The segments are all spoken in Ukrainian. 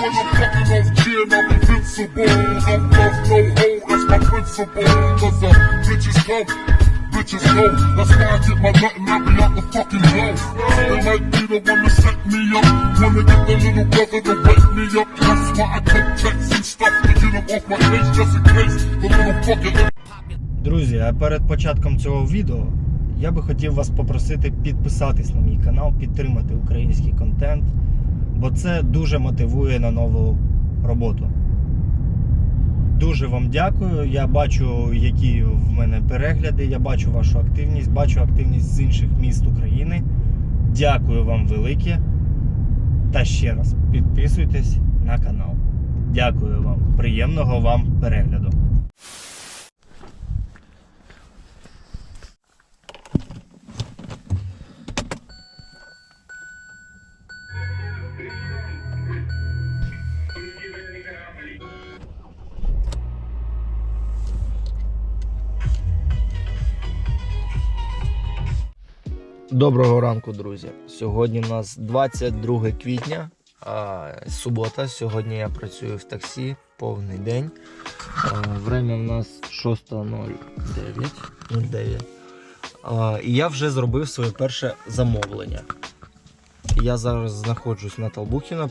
I'm fucking off gin, I'm invincible. Don't love no hoe, that's my principle. Cause the bitches come, bitches go. That's why I get my nut and I be out the fucking door. They might be the one to set me up. Wanna get the little brother to wake me up. That's why I take checks and stuff to get him off my case just in case the little fucking Друзі, а перед початком цього відео я би хотів вас попросити підписатись на мій канал, підтримати український контент, бо це дуже мотивує на нову роботу. Дуже вам дякую. Я бачу, які в мене перегляди, я бачу вашу активність, бачу активність з інших міст України. Дякую вам велике. Та ще раз підписуйтесь на канал. Дякую вам. Приємного вам перегляду. Доброго ранку, друзі. Сьогодні у нас 22 квітня, а, субота. Сьогодні я працюю в таксі повний день. Время у нас 6.09. І я вже зробив своє перше замовлення. Я зараз знаходжусь на Талбухіна,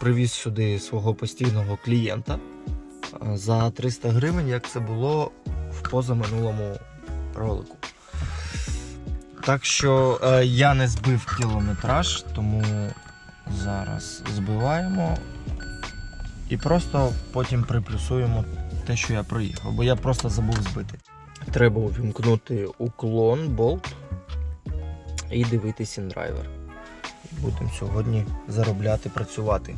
привіз сюди свого постійного клієнта за 300 гривень, як це було в позаминулому ролику. Так що е, я не збив кілометраж, тому зараз збиваємо і просто потім приплюсуємо те, що я проїхав, бо я просто забув збити. Треба увімкнути уклон, болт і дивитись індрайвер. Будемо сьогодні заробляти, працювати.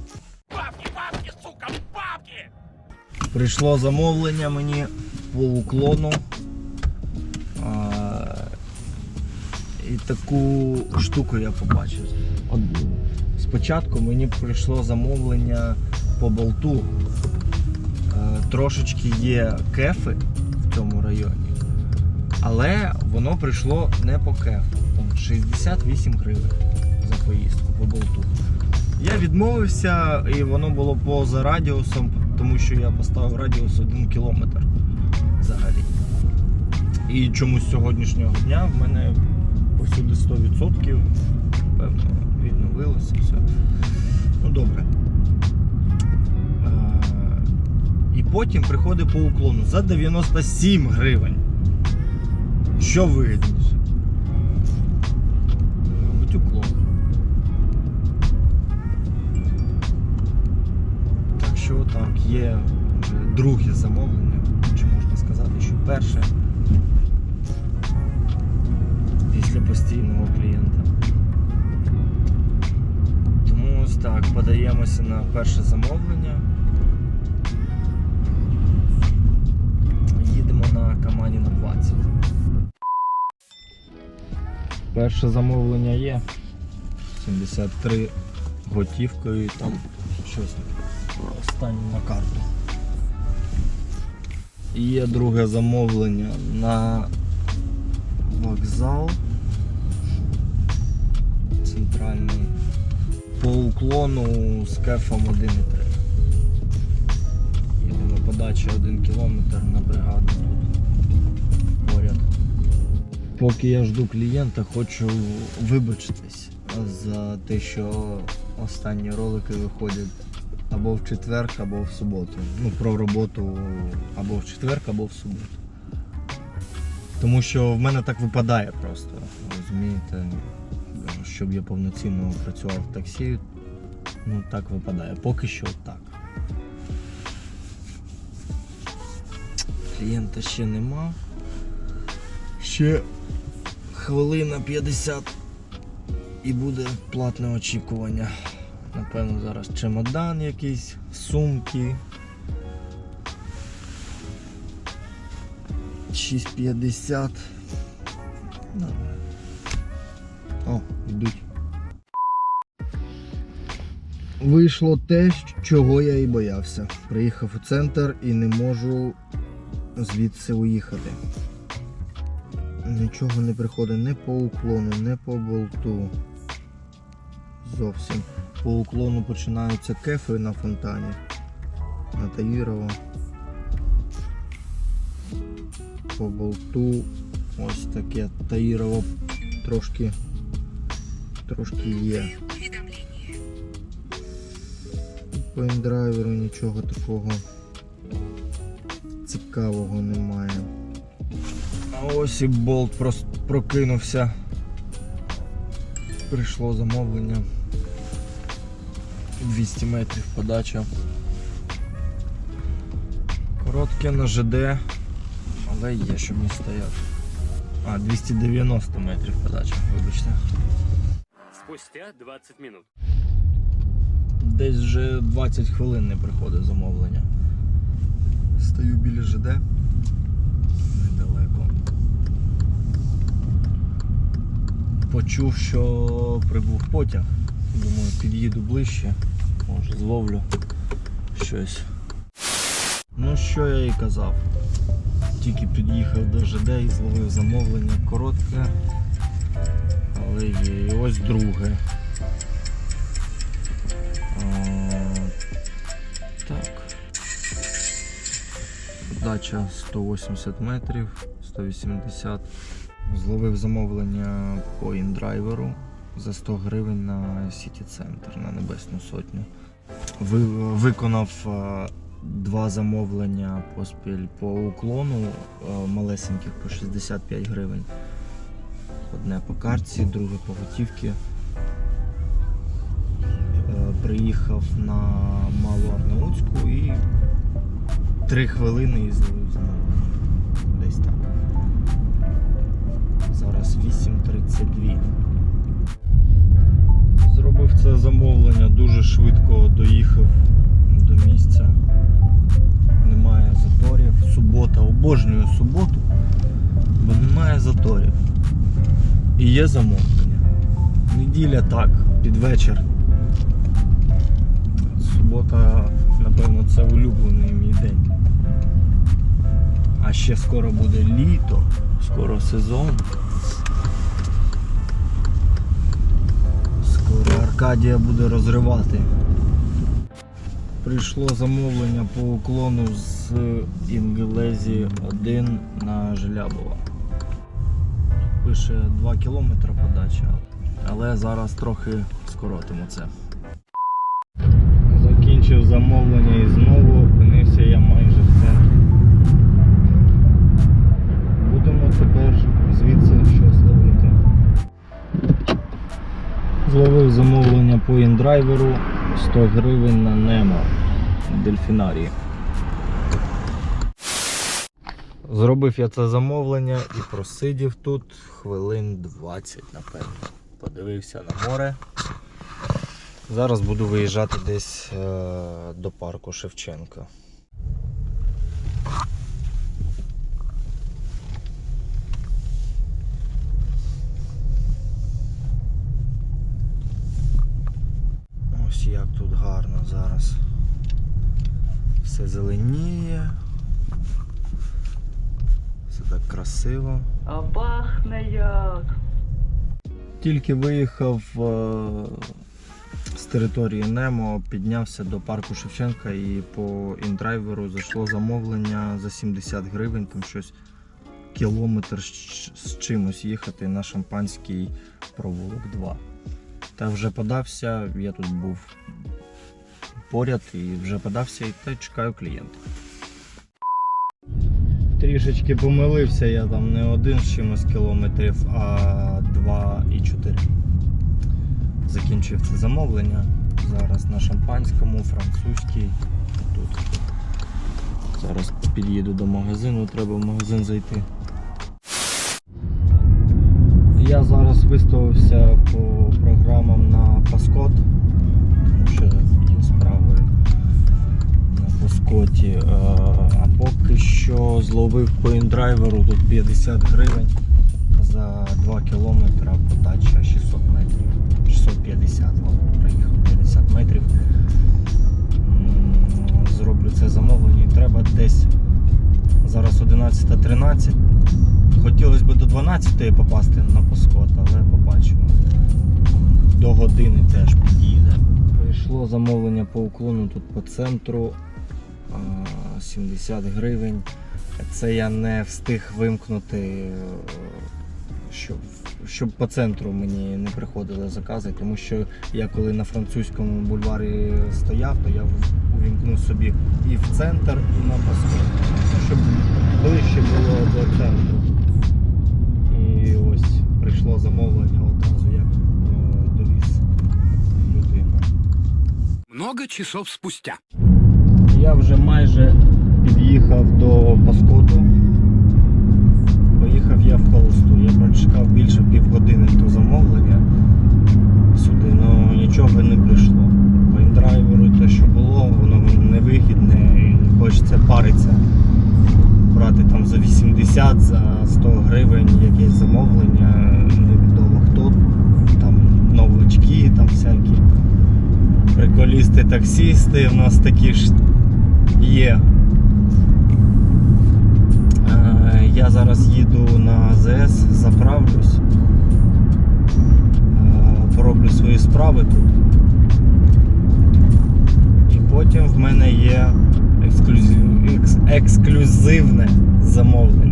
Прийшло замовлення мені по уклону. І таку штуку я побачив. От спочатку мені прийшло замовлення по болту. Е, Трошечки є кефи в цьому районі, але воно прийшло не по кефу. Там 68 гривень за поїздку по болту. Я відмовився і воно було поза радіусом, тому що я поставив радіус 1 кілометр взагалі. І чомусь сьогоднішнього дня в мене повсюди 100%. Певно, відновилося все. Ну добре. Е, І потім приходить по уклону за 97 гривень. Що вигідніше? Мабуть, уклон. Так що так, є друге замовлення, чи можна сказати, що перше після постійного клієнта. Тому ось так, подаємося на перше замовлення. Їдемо на Камані на 20. Перше замовлення є. 73 готівкою і там щось останнє на карту. І є друге замовлення на вокзал центральний по уклону з кефом 1,3. Їдемо подача 1 кілометр на бригаду тут поряд. Поки я жду клієнта, хочу вибачитись за те, що останні ролики виходять або в четвер, або в суботу. Ну, про роботу або в четвер, або в суботу. Тому що в мене так випадає просто. Розумієте, щоб я повноцінно працював в таксі, ну так випадає. Поки що так. Клієнта ще нема. Ще хвилина 50 і буде платне очікування. Напевно, зараз чемодан якийсь, сумки. 6,50. Ну. О, Вийшло те, чого я і боявся. Приїхав у центр і не можу звідси уїхати. Нічого не приходить не по уклону, не по болту. зовсім. По уклону починаються кефи на фонтані. На Таїрово. По болту ось таке Таїрово трошки, трошки є. По індрайверу нічого такого цікавого немає. А ось і болт просто прокинувся. Прийшло замовлення. 200 метрів подача. Коротке на ЖД, але є, щоб не стояти. А, 290 метрів подача, вибачте. Спустя 20 минут. Десь вже 20 хвилин не приходить замовлення. Стою біля ЖД. Недалеко. Почув, що прибув потяг. Думаю, під'їду ближче, може зловлю щось. Ну, що я і казав. Тільки під'їхав до ЖД і зловив замовлення коротке, але є. І ось друге. Дача 180 метрів, 180. Зловив замовлення по індрайверу за 100 гривень на Сіті Центр на Небесну Сотню. Ви, виконав а, два замовлення поспіль по уклону а, малесеньких по 65 гривень. Одне по картці, друге по готівці. Е, приїхав на Малу Арнаутську і три хвилини і зловив замовлення. Десь так. Зараз 8.32. Зробив це замовлення, дуже швидко доїхав до місця. Немає заторів. Субота, обожнюю суботу, бо немає заторів. І є замовлення. Неділя так, під вечір. Субота, напевно, це улюблений мій день. А ще скоро буде літо, скоро сезон. Скоро Аркадія буде розривати. Прийшло замовлення по уклону з Інгелезі 1 на Желябова. Пише 2 кілометри подача, але зараз трохи скоротимо це. Закінчив замовлення і знову Зловив замовлення по індрайверу 100 гривень на Немо Дельфінарії. Зробив я це замовлення і просидів тут хвилин 20, напевно. Подивився на море. Зараз буду виїжджати десь е, до парку Шевченка. Ось як тут гарно зараз. Все зеленіє. Все так красиво. А пахне як. Тільки виїхав е, з території Немо, піднявся до парку Шевченка і по індрайверу зайшло замовлення за 70 гривень, там щось кілометр з з чимось їхати на шампанський провулок 2. Та вже подався, я тут був поряд і вже подався і та чекаю клієнта. Трішечки помилився, я там не один з чимось кілометрів, а два і чотири. Закінчив це замовлення. Зараз на шампанському, французькій. Тут. Зараз під'їду до магазину, треба в магазин зайти. Я зараз виставився по програмам на Паскот. Що є справи на Паскоті. Поки що зловив по індрайверу тут 50 гривень за 2 кілометри, подача 600 метрів. 650 ладно, проїхав 50 метрів. Зроблю це замовлення і треба десь зараз 11.13. Хотілося б до 12 попасти на Паскот, але побачимо. до години теж підійде. Прийшло замовлення по уклону тут по центру 70 гривень. Це я не встиг вимкнути, щоб, щоб по центру мені не приходили закази, тому що я коли на французькому бульварі стояв, то я увімкнув собі і в центр, і на пасху, щоб ближче було до центру. І ось прийшло замовлення одразу, як е, довіз людину. Много часов спустя. Я вже під'їхав до Паскоту. Поїхав я в холосту. Я прочекав більше півгодини до замовлення сюди, але нічого не прийшло. По індрайверу те, що було, воно невигідне і не хочеться паритися. Брати там за 80, за 100 гривень якесь замовлення, невідомо хто, там новачки, там всякі приколісти, таксісти, у нас такі ж є. Е, Я зараз їду на АЗС, заправлюсь, е, пороблю свої справи тут. І потім в мене є ексклюзив, екс, ексклюзивне замовлення.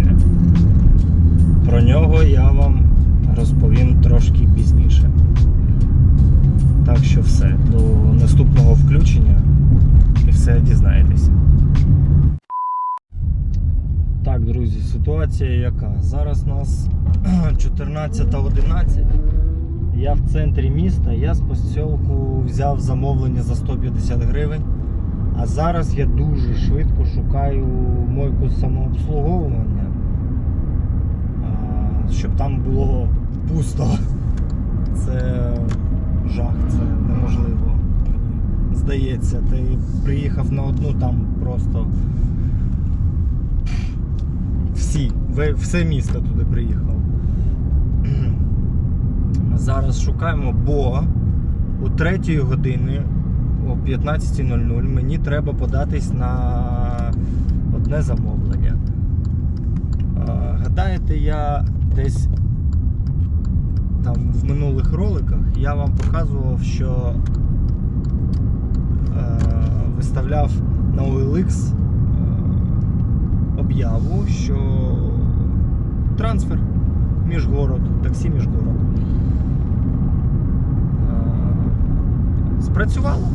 Ситуація яка? Зараз у нас 14.11. Я в центрі міста, я з посілку взяв замовлення за 150 гривень. А зараз я дуже швидко шукаю мойку самообслуговування, щоб там було пусто. Це жах, це неможливо. Здається, ти приїхав на одну там просто. Всі, все місто туди приїхав. Зараз шукаємо, бо у 3 години о 15.00 мені треба податись на одне замовлення. Гадаєте, я десь там в минулих роликах я вам показував, що е, виставляв на OLX об'яву, що трансфер між город, таксі між город. Е, Спрацювало.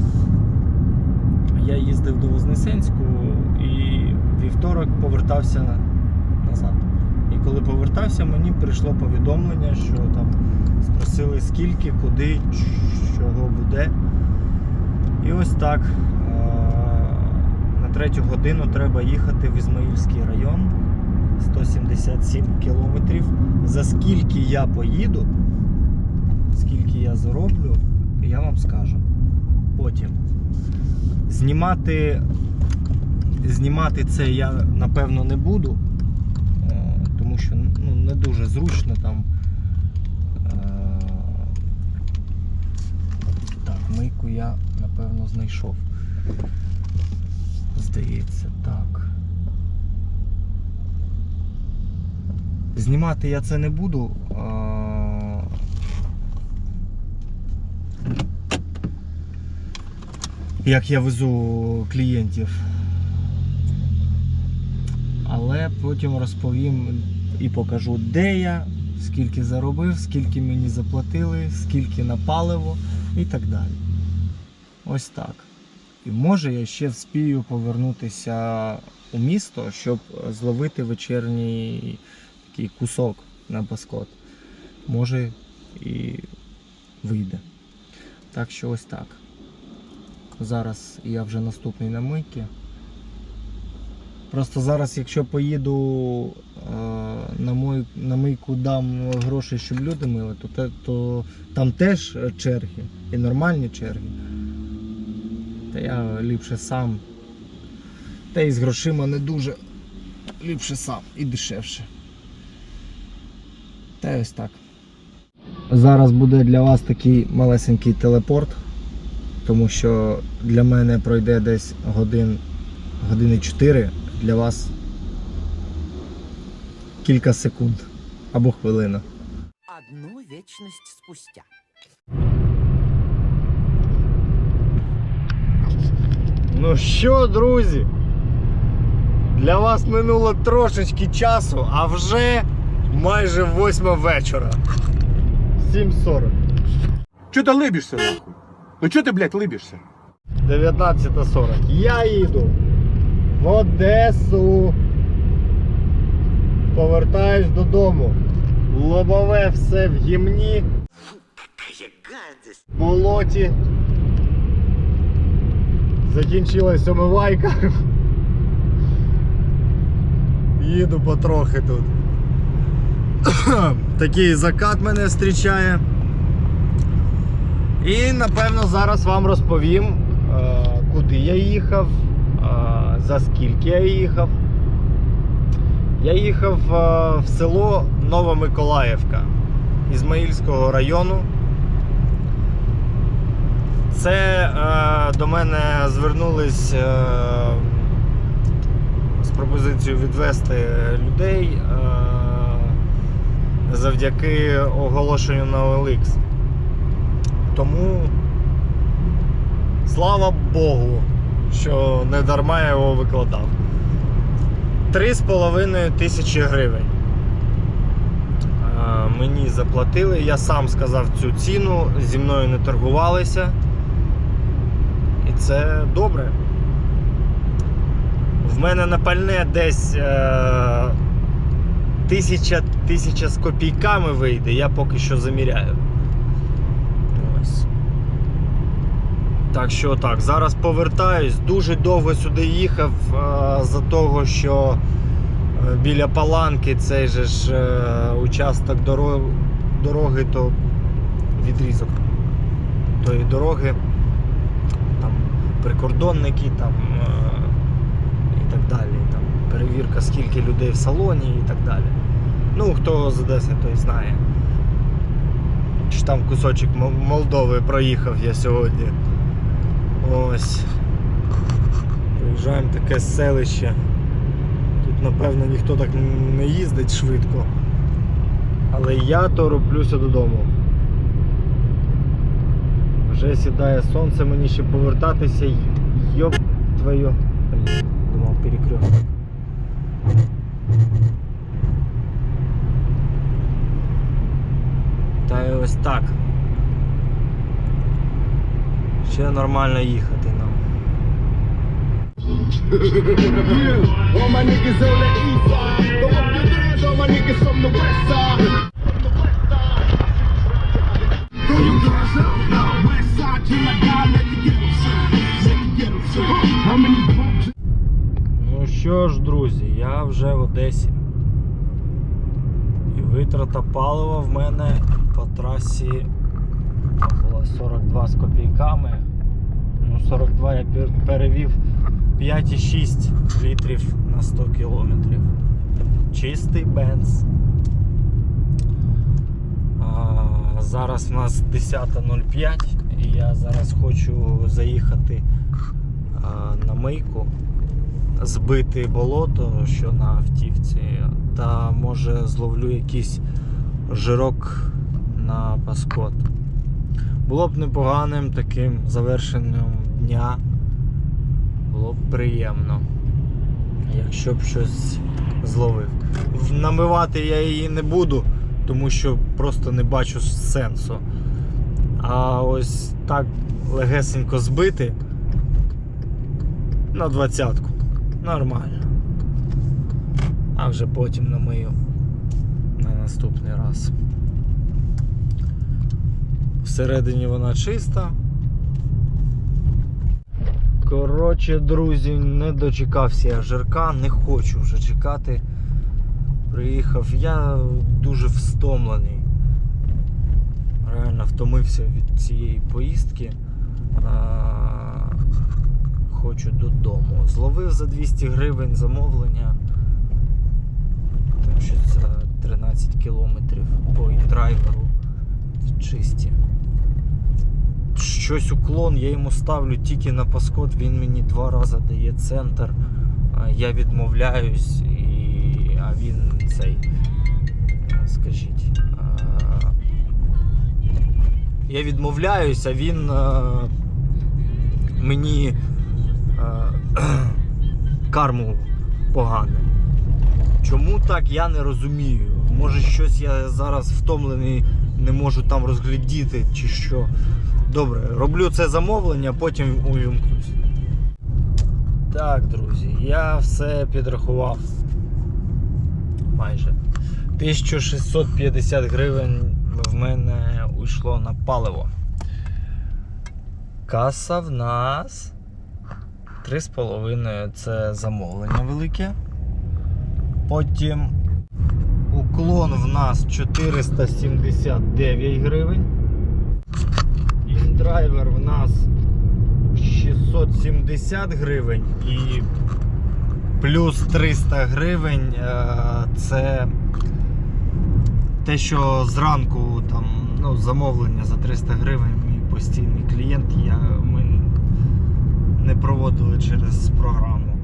Я їздив до Вознесенську і вівторок повертався назад. І коли повертався, мені прийшло повідомлення, що там спросили скільки, куди, чого буде. І ось так. Третю годину треба їхати в Ізмаїльський район. 177 кілометрів. За скільки я поїду, скільки я зароблю, я вам скажу. Потім. Знімати, знімати це я напевно не буду, е, тому що ну, не дуже зручно там. Е, Так, мийку я напевно знайшов. Здається, так. Знімати я це не буду. Як я везу клієнтів. Але потім розповім і покажу, де я, скільки заробив, скільки мені заплатили, скільки на паливо і так далі. Ось так. І може я ще вспію повернутися у місто, щоб зловити вечірній такий кусок на паскот. Може і вийде. Так що ось так. Зараз я вже наступний на мийки. Просто зараз, якщо поїду е, на, мой, на мийку дам гроші, щоб люди мили, то, то там теж черги і нормальні черги. Та я ліпше сам. Та і з грошима не дуже. Ліпше сам і дешевше. Та ось так. Зараз буде для вас такий малесенький телепорт, тому що для мене пройде десь годин, години 4, для вас кілька секунд або хвилина. Одну вечность спустя. Ну що, друзі? Для вас минуло трошечки часу, а вже майже восьма вечора. 7.40. Че ты лыбишься, нахуй? Ну че ты, блядь, лыбишься? 19.40. Я їду в Одесу. Повертаюсь додому. Лобове все в гімні. В болоті. Закінчилась омивайка. Їду потрохи тут. Такий закат мене зустрічає. І напевно зараз вам розповім, е, куди я їхав, е, за скільки я їхав. Я їхав е, в село Новомиколаївка Ізмаїльського району. Це е, до мене звернулись е, з пропозицією відвести людей е, завдяки оголошенню на OLX. Тому слава Богу, що не дарма я його викладав. Три з половиною тисячі гривень. Е, Мені заплатили, я сам сказав цю ціну, зі мною не торгувалися. І це добре. В мене на пальне десь е, тисяча, тисяча з копійками вийде, я поки що заміряю. Ось. Так що так, зараз повертаюсь. Дуже довго сюди їхав е, за того, що е, біля Паланки цей же ж е, участок дороги, дороги, то відрізок тої дороги, прикордонники там, е, і так далі. Там перевірка, скільки людей в салоні і так далі. Ну, хто з Одеси, той знає. Чи там кусочок Молдови проїхав я сьогодні. Ось. Проїжджаємо таке селище. Тут, напевно, ніхто так не їздить швидко. Але я тороплюся додому. Вже сідає сонце, мені ще повертатися. Йоп твою. Блін, Думав перекресток. Та й ось так. Ще нормально їхати нам. All my niggas on the east side. All my niggas from the west side. Що ж, друзі, я вже в Одесі. І витрата палива в мене по трасі була 42 з копійками. Ну, 42 я перевів 5,6 літрів на 100 кілометрів. Чистий бенз. А, зараз в нас 10.05 і я зараз хочу заїхати а, на мийку збити болото, що на автівці, та може зловлю якийсь жирок на паскот. Було б непоганим таким завершенням дня. Було б приємно, якщо б щось зловив. Намивати я її не буду, тому що просто не бачу сенсу. А ось так легесенько збити на двадцятку. Нормально. А вже потім намию на наступний раз. Всередині вона чиста. Коротше, друзі, не дочекався я жирка, не хочу вже чекати. Приїхав, я дуже встомлений. Реально втомився від цієї поїздки. Хочу додому. Зловив за 200 гривень замовлення. Там щось за 13 кілометрів по індрайверу. Чисті. Щось уклон, я йому ставлю тільки на паскот, він мені два рази дає центр. Я відмовляюсь і. А він цей. Скажіть. Я відмовляюсь, а він мені карму погане. Чому так, я не розумію. Може щось я зараз втомлений, не можу там розглядіти чи що. Добре, роблю це замовлення, потім увімкнусь. Так, друзі, я все підрахував. Майже. 1650 гривень в мене уйшло на паливо. Каса в нас 3,5 це замовлення велике. Потім уклон в нас 479 гривень. Індрайвер в нас 670 гривень і плюс 300 гривень е, це те, що зранку там ну, замовлення за 300 гривень, мій постійний клієнт, я, ми не проводили через програму.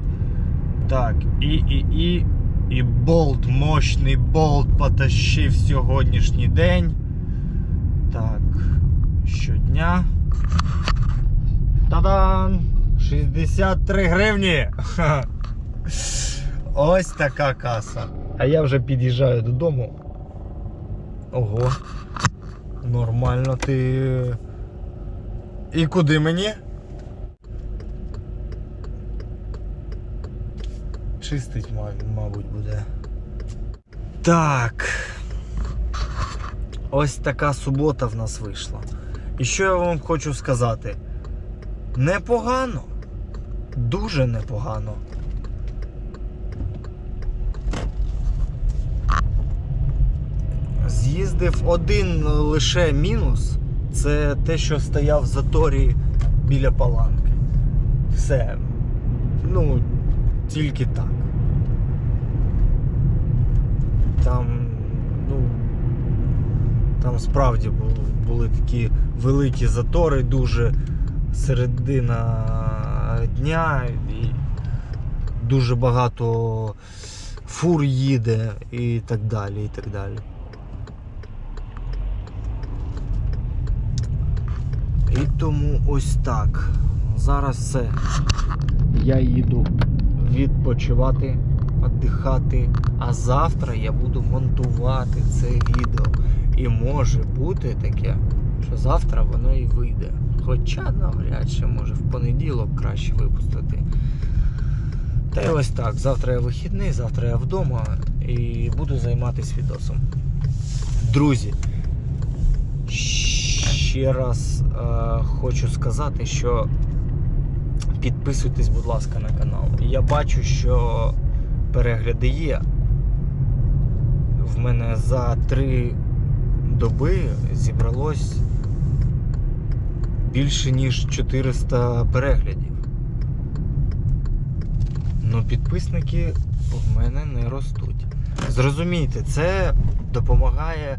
Так, і, і, і, і болт, мощний болт потащив сьогоднішній день. Так, щодня. Та-дан! 63 гривні! Ось така каса. А я вже під'їжджаю додому. Ого. Нормально ти. І куди мені? Чистить, ма- мабуть, буде. Так. Ось така субота в нас вийшла. І що я вам хочу сказати? Непогано. Дуже непогано. З'їздив один лише мінус. Це те, що стояв в заторі біля паланки. Все. Ну, тільки так. Там, ну, там справді бу- були такі великі затори, дуже середина дня і дуже багато фур їде і так далі, і так далі. І тому ось так. Зараз все. Я їду відпочивати, віддихати. А завтра я буду монтувати це відео. І може бути таке, що завтра воно і вийде. Хоча навряд чи може в понеділок краще випустити. Та й ось так. Завтра я вихідний, завтра я вдома і буду займатися відосом. Друзі, ще раз е, хочу сказати, що підписуйтесь, будь ласка, на канал. Я бачу, що перегляди є. В мене за три доби зібралось більше ніж 400 переглядів. Ну, підписники в мене не ростуть. Зрозумійте, це допомагає е,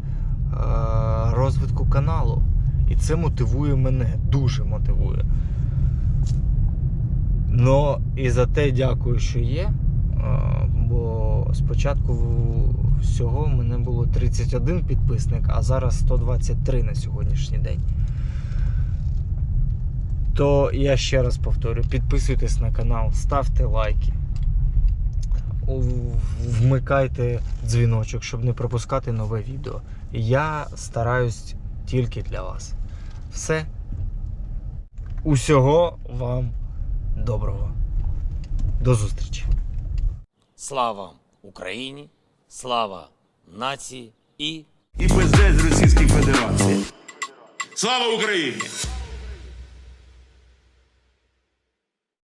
розвитку каналу. І це мотивує мене, дуже мотивує. Ну і за те дякую, що є. Бо спочатку всього в мене було 31 підписник, а зараз 123 на сьогоднішній день. То я ще раз повторю: підписуйтесь на канал, ставте лайки, вмикайте дзвіночок, щоб не пропускати нове відео. Я стараюсь тільки для вас. Все. Усього вам доброго. До зустрічі. Слава Україні, слава нації і І без з Російської Федерації. Слава Україні!